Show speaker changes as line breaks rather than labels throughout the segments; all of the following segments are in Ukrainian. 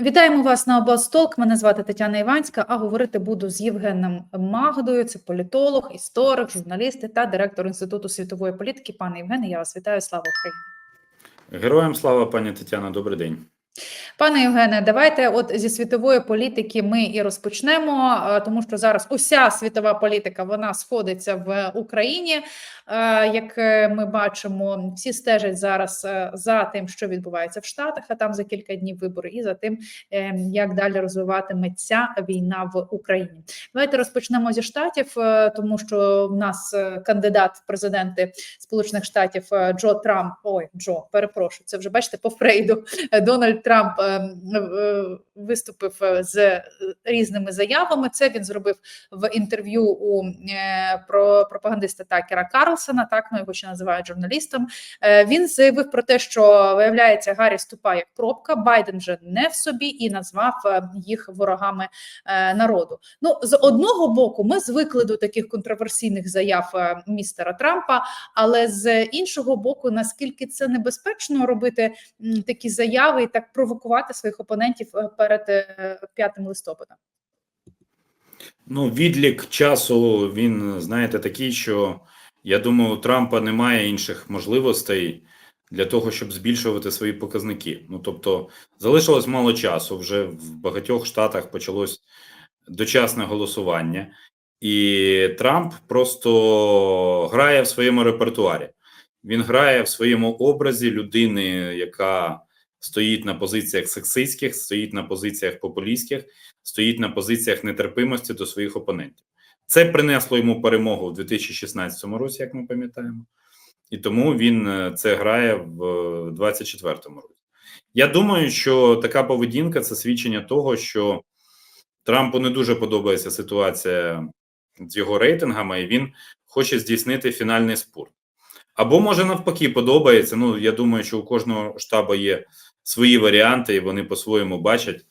Вітаємо вас на Толк. Мене звати Тетяна Іванська. А говорити буду з Євгеном Магдою. Це політолог, історик, журналіст та директор інституту світової політики. Пане Євгене, я вас вітаю. Слава Україні!
Героям слава, пані Тетяна, добрий день.
Пане Євгене, давайте от зі світової політики ми і розпочнемо, е, тому що зараз уся світова політика вона сходиться в Україні. Е, Як е, ми бачимо, всі стежать зараз за тим, що відбувається в Штатах, а там за кілька днів вибори, і за тим, як далі розвиватиметься війна в Україні. Давайте розпочнемо зі штатів, тому що в нас кандидат в президенти Сполучених Штатів Джо Трамп. Ой, Джо, перепрошую, це вже бачите по Фрейду. Е, Трамп е, е, виступив е, з різними заявами. Це він зробив в інтерв'ю у про пропагандиста Такера Карлсона. Так ну його ще називають журналістом. Він заявив про те, що виявляється, Гаррі ступає як пробка. Байден вже не в собі і назвав їх ворогами народу. Ну з одного боку, ми звикли до таких контроверсійних заяв містера Трампа, але з іншого боку, наскільки це небезпечно робити такі заяви і так провокувати своїх опонентів е, перед е, 5 листопада.
Ну, відлік часу він, знаєте, такий, що я думаю, у Трампа немає інших можливостей для того, щоб збільшувати свої показники. Ну тобто, залишилось мало часу. Вже в багатьох штатах почалось дочасне голосування, і Трамп просто грає в своєму репертуарі. Він грає в своєму образі людини, яка стоїть на позиціях сексистських, стоїть на позиціях популістських, стоїть на позиціях нетерпимості до своїх опонентів. Це принесло йому перемогу в 2016 році, як ми пам'ятаємо, і тому він е, це грає в 2024 році. Я думаю, що така поведінка це свідчення того, що Трампу не дуже подобається ситуація з його рейтингами, і він хоче здійснити фінальний спорт. Або може навпаки подобається. Ну я думаю, що у кожного штабу є свої варіанти, і вони по-своєму бачать.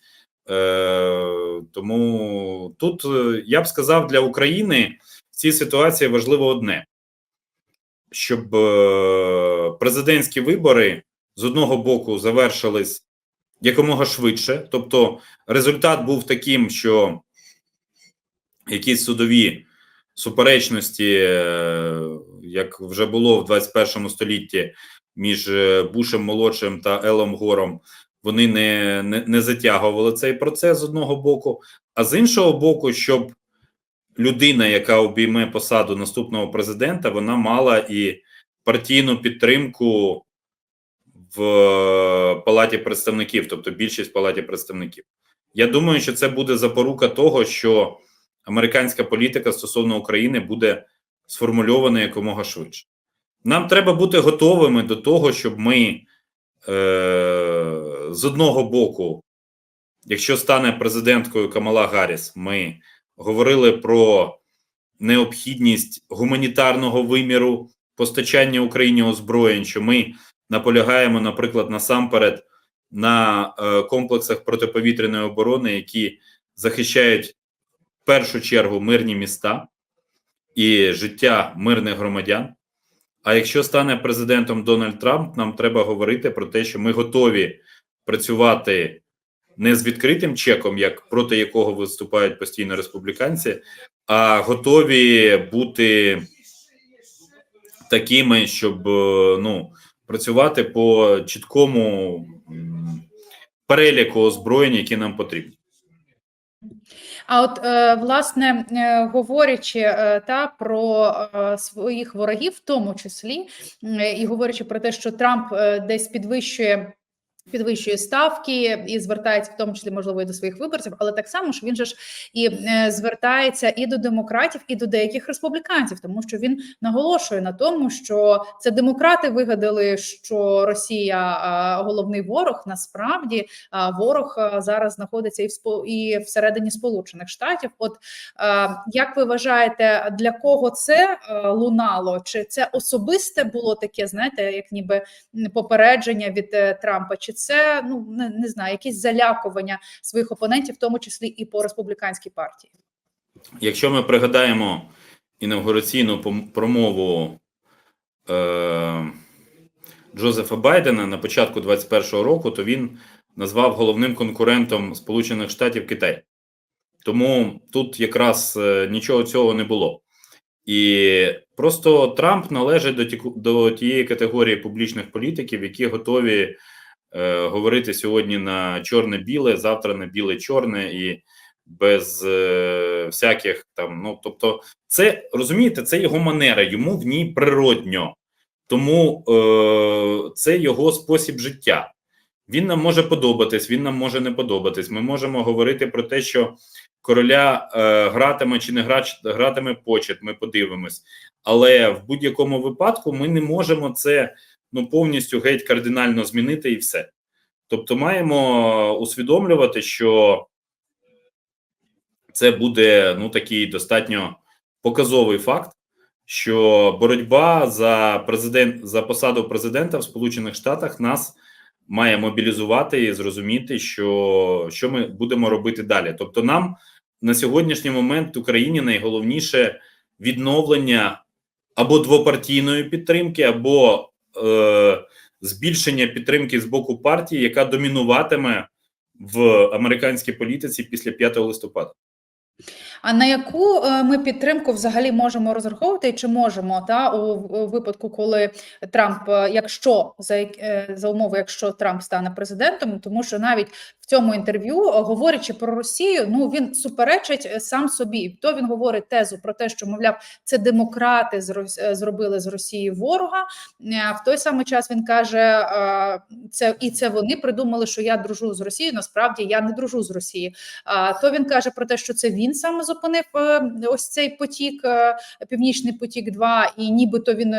Е, Тому тут е, я б сказав для України в цій ситуації важливо одне: щоб е, президентські вибори з одного боку завершились якомога швидше, тобто результат був таким, що якісь судові суперечності, е, як вже було в 21 столітті між е, Бушем молодшим та Елом Гором, вони не, не, не затягували цей процес з одного боку, а з іншого боку, щоб людина, яка обійме посаду наступного президента, вона мала і партійну підтримку в е, Палаті представників, тобто більшість в Палаті представників. Я думаю, що це буде запорука того, що американська політика стосовно України буде сформульована якомога швидше. Нам треба бути готовими до того, щоб ми е, з одного боку, якщо стане президенткою Камала Гарріс, ми говорили про необхідність гуманітарного виміру постачання Україні озброєнь, що ми наполягаємо, наприклад, насамперед на е, комплексах протиповітряної оборони, які захищають в першу чергу мирні міста і життя мирних громадян. А якщо стане президентом Дональд Трамп, нам треба говорити про те, що ми готові працювати не з відкритим чеком, як проти якого виступають постійно республіканці, а готові бути такими, щоб е, ну працювати по чіткому переліку озброєнь, які нам потрібні.
А от е, власне е, говорячи е, та про своїх ворогів, в тому числі, і говорячи про те, що Трамп десь підвищує. Підвищує ставки і звертається в тому числі можливо і до своїх виборців, але так само ж він же ж і е, звертається і до демократів, і до деяких республіканців, тому що він наголошує на тому, що це демократи вигадали, що Росія е, головний ворог. Насправді а, ворог зараз знаходиться і в спо- і всередині Сполучених Штатів. От е, як ви вважаєте, для кого це е, лунало? Чи це особисте було таке, знаєте, як ніби попередження від е, Трампа? Чи це ну не, не знаю, якісь залякування своїх опонентів, в тому числі і по республіканській партії?
Якщо ми пригадаємо інавгураційну промову е, Джозефа Байдена на початку 21-го року, то він назвав головним конкурентом Сполучених Штатів Китай. Тому тут якраз е, нічого цього не було. І просто Трамп належить до, ті, до тієї категорії публічних політиків, які готові е, говорити сьогодні на чорне-біле, завтра на біле-чорне і без е, всяких там. Ну тобто, це розумієте, це його манера, йому в ній природньо, тому е, це його спосіб життя. Він нам може подобатись, він нам може не подобатись. Ми можемо говорити про те, що короля е, гратиме чи не гра, гратиме почет, ми подивимось. Але в будь-якому випадку ми не можемо це ну повністю геть кардинально змінити і все. Тобто, маємо усвідомлювати, що це буде ну такий достатньо показовий факт, що боротьба за президент за посаду президента в Сполучених Штатах нас має мобілізувати і зрозуміти, що, що ми будемо робити далі. Тобто, нам на сьогоднішній момент в Україні найголовніше відновлення або двопартійної підтримки, або е, збільшення підтримки з боку партії, яка домінуватиме в американській політиці після 5 листопада.
А на яку е, ми підтримку взагалі можемо розраховувати, чи можемо та у, випадку, коли Трамп, е, якщо за за умови, якщо Трамп стане президентом, тому що навіть цьому інтерв'ю, говорячи про Росію, ну він суперечить сам собі. То він говорить тезу про те, що мовляв, це демократи зробили з Росії ворога. В той самий час він каже, це і це вони придумали, що я дружу з Росією. Насправді я не дружу з Росією. То він каже про те, що це він саме зупинив ось цей потік, північний потік, 2 і нібито він.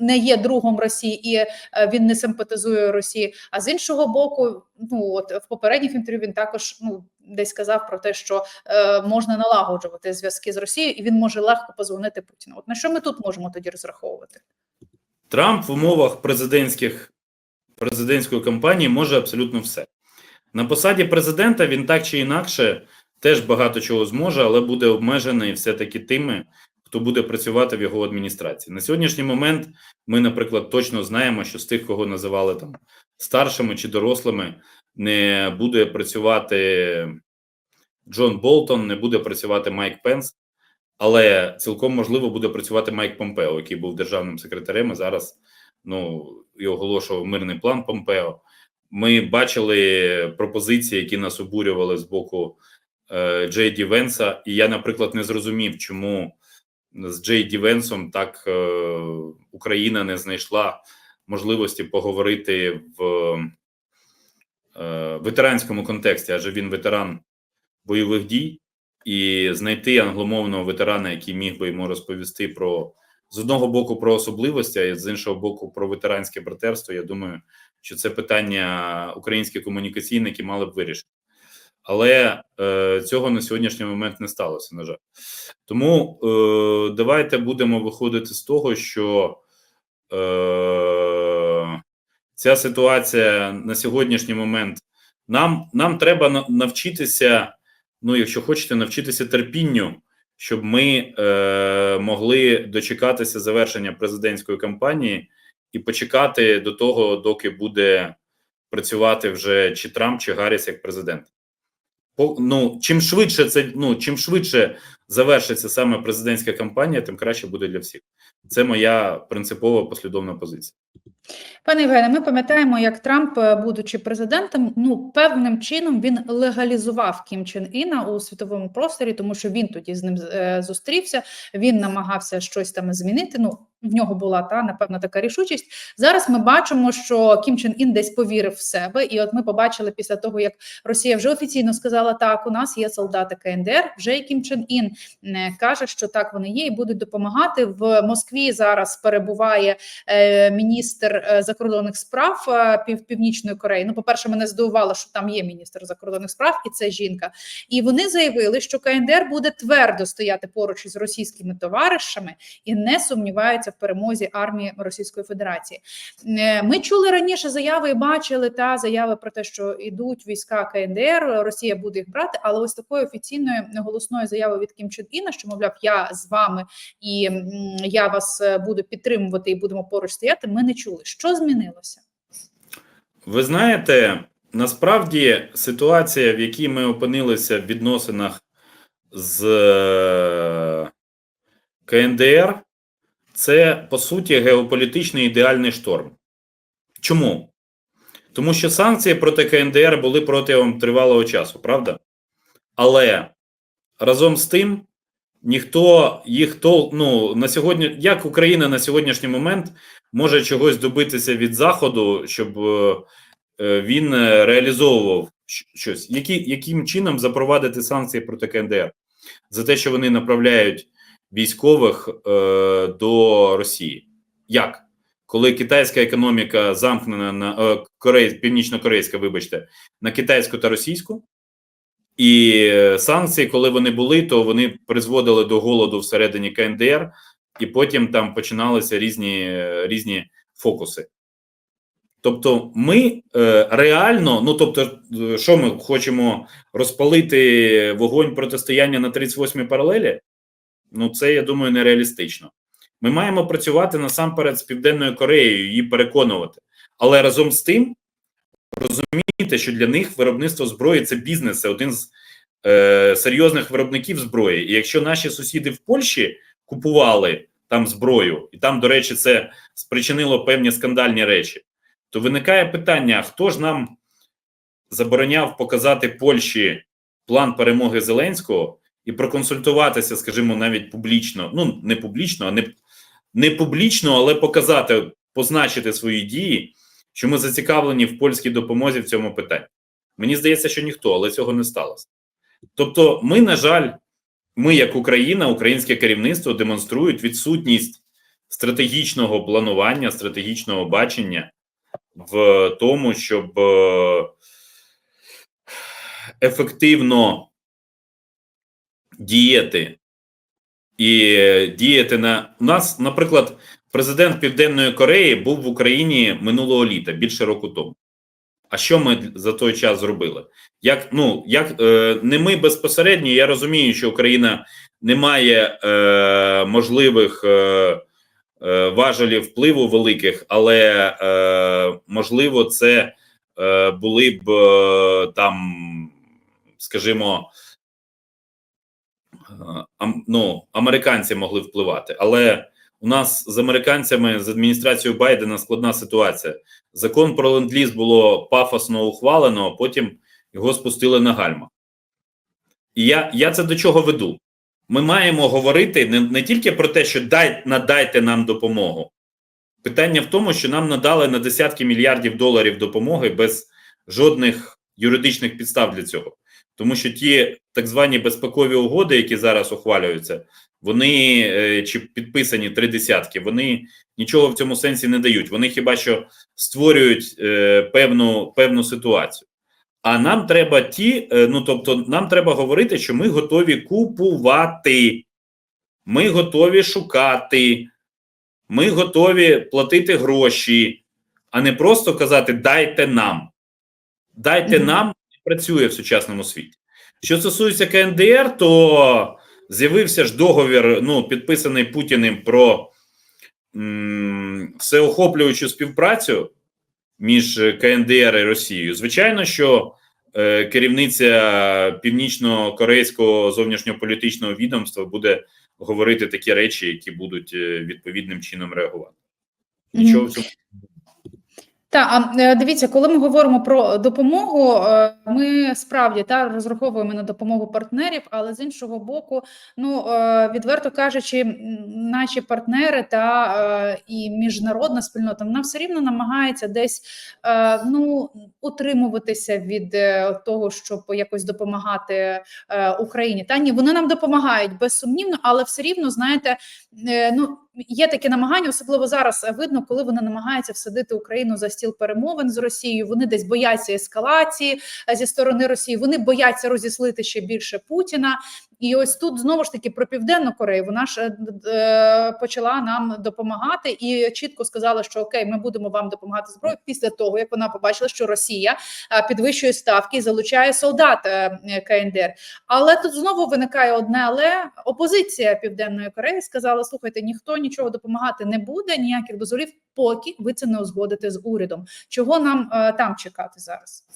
Не є другом Росії і він не симпатизує Росії. А з іншого боку, ну от в попередніх інтерв'ю він також ну десь сказав про те, що е, можна налагоджувати зв'язки з Росією, і він може легко позвонити Путіну. От на що ми тут можемо тоді розраховувати?
Трамп в умовах президентських президентської кампанії може абсолютно все на посаді президента. Він так чи інакше теж багато чого зможе, але буде обмежений все таки тими, хто буде працювати в його адміністрації. На сьогоднішній момент ми, наприклад, точно знаємо, що з тих, кого називали там старшими чи дорослими, не буде працювати Джон Болтон, не буде працювати Майк Пенс, але цілком можливо буде працювати Майк Помпео, який був державним секретарем. і Зараз ну і оголошував мирний план Помпео. Ми бачили пропозиції, які нас обурювали з боку е, Джей Ді Венса, і я, наприклад, не зрозумів, чому з Джей Ді Венсом так е, Україна не знайшла можливості поговорити в е, ветеранському контексті, адже він ветеран бойових дій, і знайти англомовного ветерана, який міг би йому розповісти про з одного боку про особливості, а з іншого боку, про ветеранське братерство. Я думаю, що це питання українські комунікаційники мали б вирішити. Але е, цього на сьогоднішній момент не сталося. На жаль, тому е, давайте будемо виходити з того, що е, ця ситуація на сьогоднішній момент нам нам треба навчитися. Ну, якщо хочете, навчитися терпінню, щоб ми е, могли дочекатися завершення президентської кампанії і почекати до того, доки буде працювати вже чи Трамп, чи Гарріс як президент. Ну, чим швидше це ну чим швидше завершиться саме президентська кампанія, тим краще буде для всіх. Це моя принципова послідовна позиція.
Пане Євгене, ми пам'ятаємо, як Трамп, е, будучи президентом, ну певним чином він легалізував Кім Чен Іна у світовому просторі, тому що він тоді з ним е, зустрівся. Він намагався щось там змінити. Ну в нього була та напевно така рішучість. Зараз ми бачимо, що Кім Чен Ін десь повірив в себе, і от ми побачили після того, як Росія вже офіційно сказала, так у нас є солдати КНДР. Вже і Кім Чен Ін е, каже, що так вони є, і будуть допомагати в Москві. Зараз перебуває е, міністр е, закордонних справ пів північної Кореї. Ну, по перше, мене здивувало, що там є міністр закордонних справ, і це жінка. І вони заявили, що КНДР буде твердо стояти поруч із російськими товаришами і не сумніваються в перемозі армії Російської Федерації. Е, ми чули раніше заяви і бачили та заяви про те, що йдуть війська КНДР, Росія буде їх брати. Але ось такої офіційної голосної заяви від Кім Чен Іна, що мовляв, я з вами і я вас е, буду підтримувати і будемо поруч стояти. Ми не чули, що змінилося.
Ви знаєте, насправді ситуація, в якій ми опинилися в відносинах з е, КНДР, це по суті геополітичний ідеальний шторм. Чому? Тому що санкції проти КНДР були протягом тривалого часу, правда? Але разом з тим ніхто їх то ну на сьогодні, як Україна на сьогоднішній момент може чогось добитися від Заходу, щоб е, е, він е, реалізовував щось, Які, яким чином запровадити санкції проти КНДР за те, що вони направляють військових е, до Росії? Як? Коли китайська економіка замкнена на е, Корей, північно-корейська, вибачте, на китайську та російську, і санкції, коли вони були, то вони призводили до голоду всередині КНДР, і потім там починалися різні, різні фокуси. Тобто, ми е, реально, ну тобто, е, що ми хочемо розпалити вогонь протистояння на 38-й паралелі? Ну, це я думаю, нереалістично. Ми маємо працювати насамперед з Південною Кореєю, її переконувати. Але разом з тим розуміти, що для них виробництво зброї це бізнес, це один з е, серйозних виробників зброї. І якщо наші сусіди в Польщі купували там зброю, і там, до речі, це спричинило певні скандальні речі, то виникає питання: хто ж нам забороняв показати Польщі план перемоги Зеленського і проконсультуватися, скажімо, навіть публічно, ну не публічно, а не, не публічно, але показати, позначити свої дії, що ми зацікавлені в польській допомозі в цьому питанні. Мені здається, що ніхто, але цього не сталося. Тобто, ми, на жаль, ми, як Україна, українське керівництво демонструють відсутність стратегічного планування, стратегічного бачення в тому, щоб е, ефективно діяти і діяти на у нас, наприклад, президент Південної Кореї був в Україні минулого літа, більше року тому. А що ми за той час зробили? Як ну як е, не ми безпосередньо, я розумію, що Україна не має е, можливих е, е, важелів впливу великих, але е, можливо, це е, були б е, там, скажімо, е, ну, американці могли впливати, але у нас з американцями з адміністрацією Байдена складна ситуація. Закон про ленд-ліз було пафосно ухвалено, а потім його спустили на гальма. І я, я це до чого веду? Ми маємо говорити не, не тільки про те, що дай, надайте нам допомогу. Питання в тому, що нам надали на десятки мільярдів доларів допомоги без жодних юридичних підстав для цього. Тому що ті так звані безпекові угоди, які зараз ухвалюються, вони е, чи підписані три десятки, вони нічого в цьому сенсі не дають. Вони хіба що створюють е, певну, певну ситуацію. А нам треба ті, е, ну тобто, нам треба говорити, що ми готові купувати, ми готові шукати, ми готові платити гроші, а не просто казати дайте нам. Дайте нам працює в сучасному світі. Що стосується КНДР, то з'явився ж договір, ну, підписаний Путіним про м, всеохоплюючу співпрацю між КНДР і Росією. Звичайно, що е, керівниця північно-корейського зовнішньополітичного відомства буде говорити такі речі, які будуть е, відповідним чином реагувати. Нічого в цьому
Так, а е, дивіться, коли ми говоримо про допомогу, е, ми справді та розраховуємо на допомогу партнерів, але з іншого боку, ну е, відверто кажучи, наші партнери та і міжнародна спільнота вона все рівно намагається десь ну утримуватися від того, щоб якось допомагати Україні. Та ні, вони нам допомагають безсумнівно, але все рівно знаєте, ну. Є такі намагання, особливо зараз видно, коли вони намагаються всадити Україну за стіл перемовин з Росією. Вони десь бояться ескалації е, зі сторони Росії. Вони бояться розіслити ще більше Путіна. І ось тут знову ж таки про південну Корею. Вона ж е, е, почала нам допомагати і чітко сказала, що окей, ми будемо вам допомагати зброєю після того, як вона побачила, що Росія е, підвищує ставки і залучає солдат е, КНДР. Але тут знову виникає одне, але опозиція Південної Кореї сказала: слухайте, ніхто нічого допомагати не буде, ніяких дозволів, поки ви це не узгодите з урядом. Чого нам е, там чекати зараз?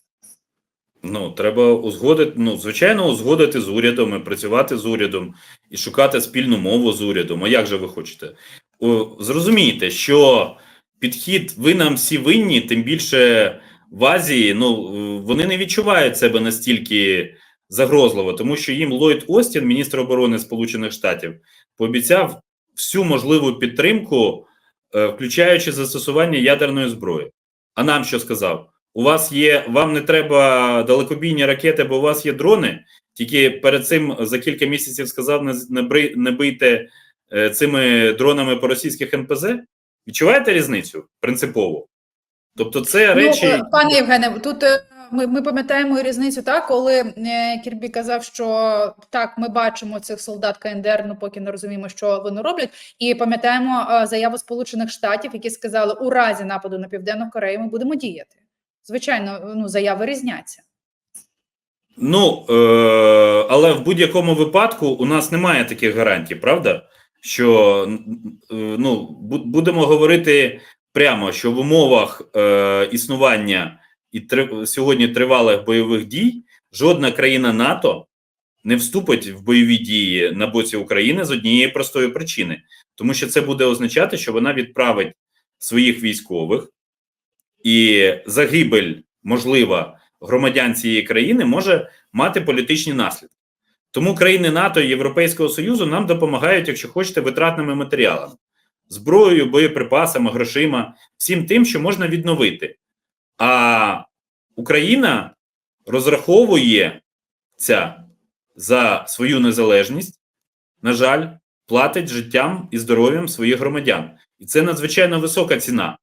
Ну, треба узгодити, ну, звичайно, узгодити з урядом, і працювати з урядом і шукати спільну мову з урядом. А як же ви хочете? О, зрозумійте, що підхід ви нам всі винні, тим більше в Азії, ну вони не відчувають себе настільки загрозливо, тому що їм Ллойд Остін, міністр оборони Сполучених Штатів, пообіцяв всю можливу підтримку, е, включаючи застосування ядерної зброї. А нам що сказав? У вас є, вам не треба далекобійні ракети, бо у вас є дрони. Тільки перед цим за кілька місяців сказав: не, не, бри- не бийте е, цими дронами по російських НПЗ. Відчуваєте різницю принципово? Тобто, це речі.
Ну, пане Євгене, тут е, ми, ми пам'ятаємо різницю, так, коли е, Кірбі казав, що так, ми бачимо цих солдат КНДР, ну поки не розуміємо, що вони роблять. І пам'ятаємо е, заяву Сполучених Штатів, які сказали, у разі нападу на Південну Корею ми будемо діяти. Звичайно, ну заяви різняться.
Ну, е, але в будь-якому випадку у нас немає таких гарантій, правда? Що е, ну, бу- будемо говорити прямо, що в умовах е, існування і три, сьогодні тривалих бойових дій жодна країна НАТО не вступить в бойові дії на боці України з однієї простої причини, тому що це буде означати, що вона відправить своїх військових, і загибель можлива громадян цієї країни може мати політичні наслідки. Тому країни НАТО і Європейського Союзу нам допомагають, якщо хочете, витратними матеріалами, зброєю, боєприпасами, грошима, всім тим, що можна відновити. А Україна розраховує ця за свою незалежність, на жаль, платить життям і здоров'ям своїх громадян. І це надзвичайно висока ціна.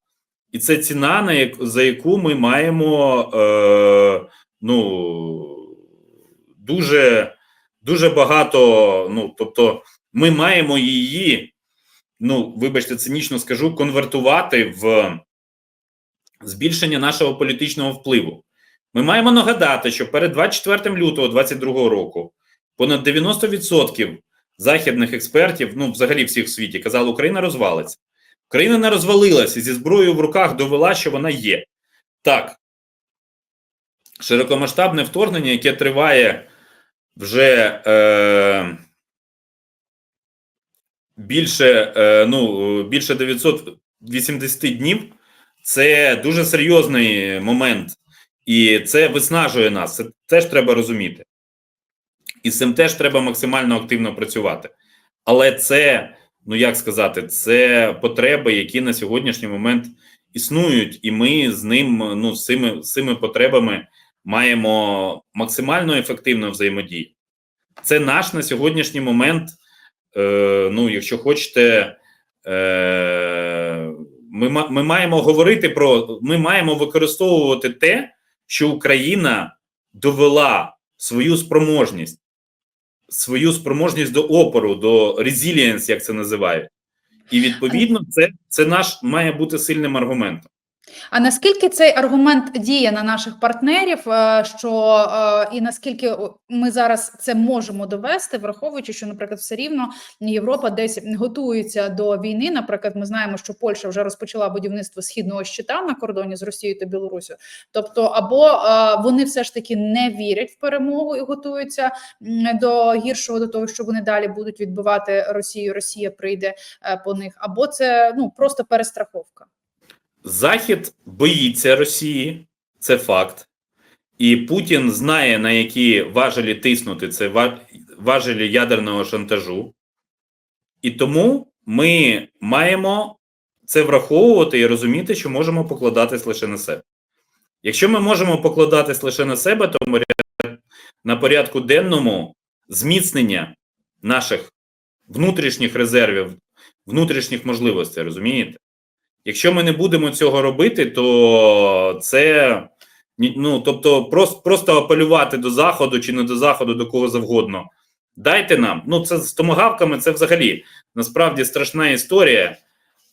І це ціна, на як, за яку ми маємо е, ну, дуже, дуже багато. Ну, тобто, ми маємо її, ну, вибачте, цинічно скажу, конвертувати в збільшення нашого політичного впливу. Ми маємо нагадати, що перед 24 лютого 2022 року понад 90% західних експертів, ну взагалі всіх в світі, казали, Україна розвалиться. Україна не розвалилася зі зброєю в руках довела, що вона є. Так, широкомасштабне вторгнення, яке триває вже е, більше, е, ну, більше 980 днів, це дуже серйозний момент, і це виснажує нас. Це теж треба розуміти. І з цим теж треба максимально активно працювати. Але це ну як сказати, це потреби, які на сьогоднішній момент існують, і ми з ним, ну з цими, з цими потребами маємо максимально ефективно взаємодію. Це наш на сьогоднішній момент. Е, ну, якщо хочете, е, ми, ми маємо говорити про ми маємо використовувати те, що Україна довела свою спроможність свою спроможність до опору, до resilience, як це називають. І відповідно, це, це наш має бути сильним аргументом.
А наскільки цей аргумент діє на наших партнерів? е, Що е, і наскільки ми зараз це можемо довести, враховуючи, що, наприклад, все рівно Європа десь готується до війни. Наприклад, ми знаємо, що Польща вже розпочала будівництво східного щита на кордоні з Росією та Білорусію. Тобто, або е, вони все ж таки не вірять в перемогу і готуються до гіршого, до того, що вони далі будуть відбивати Росію. Росія прийде по них, або це ну просто перестраховка.
Захід боїться Росії, це факт. І Путін знає, на які важелі тиснути це важелі ядерного шантажу. І тому ми маємо це враховувати і розуміти, що можемо покладатись лише на себе. Якщо ми можемо покладатись лише на себе, то на порядку денному зміцнення наших внутрішніх резервів, внутрішніх можливостей, розумієте? Якщо ми не будемо цього робити, то це ну тобто, просто, просто апелювати до заходу чи не до заходу, до кого завгодно. Дайте нам. Ну, це з томагавками це взагалі насправді страшна історія,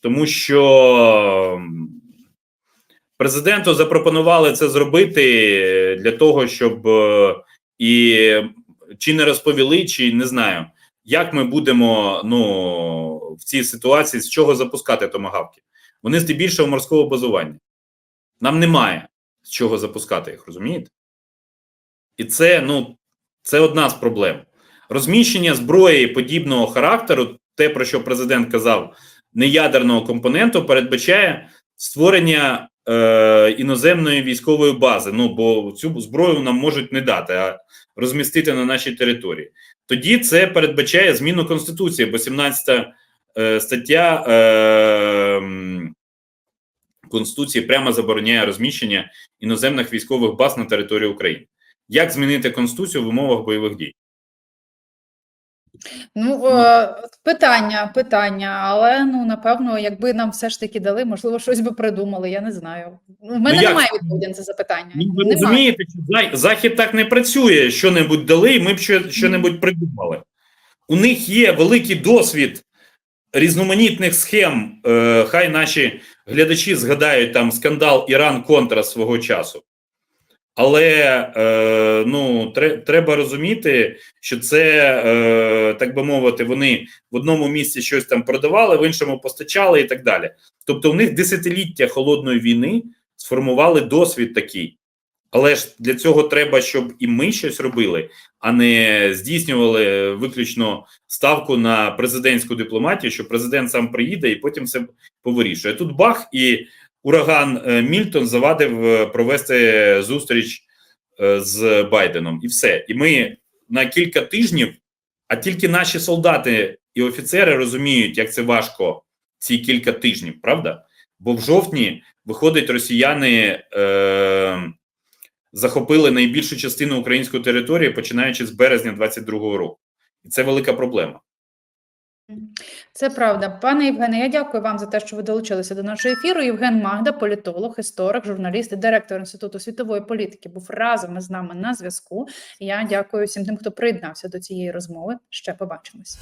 тому що президенту запропонували це зробити для того, щоб е, і чи не розповіли, чи не знаю, як ми будемо ну, в цій ситуації з чого запускати томагавки. Вони здебільшого морського базування. Нам немає з чого запускати їх, розумієте? І це, ну, це одна з проблем. Розміщення зброї подібного характеру, те, про що президент казав, неядерного компоненту, передбачає створення е, іноземної військової бази. Ну, бо цю зброю нам можуть не дати, а розмістити на нашій території. Тоді це передбачає зміну Конституції, бо 17 е, стаття е, Конституції прямо забороняє розміщення іноземних військових баз на території України. Як змінити Конституцію в умовах бойових дій?
Ну, е, питання, питання, але ну напевно, якби нам все ж таки дали, можливо, щось би придумали. Я не знаю. У мене
як?
немає відповіді на це запитання.
Ну, ви
Немає.
розумієте, що Захід так не працює. Що-небудь дали, і ми б що, що-небудь придумали. У них є великий досвід різноманітних схем. Е, хай наші глядачі згадають там скандал Іран Контра свого часу. Але е, ну, тре, треба розуміти, що це, е, так би мовити, вони в одному місці щось там продавали, в іншому постачали і так далі. Тобто, у них десятиліття холодної війни сформували досвід такий. Але ж для цього треба, щоб і ми щось робили, а не здійснювали виключно ставку на президентську дипломатію, що президент сам приїде і потім все повирішує. Тут бах, і ураган е, Мільтон завадив е, провести зустріч е, з Байденом, і все. І ми на кілька тижнів, а тільки наші солдати і офіцери розуміють, як це важко ці кілька тижнів, правда? Бо в жовтні виходить, росіяни е, захопили найбільшу частину української території, починаючи з березня 22-го року, і це велика проблема.
Це правда. Пане Євгене, я дякую вам за те, що ви долучилися до нашого ефіру. Євген Магда, політолог, історик, журналіст директор Інституту світової політики, був разом із нами на зв'язку. Я дякую всім тим, хто приєднався до цієї розмови. Ще побачимось.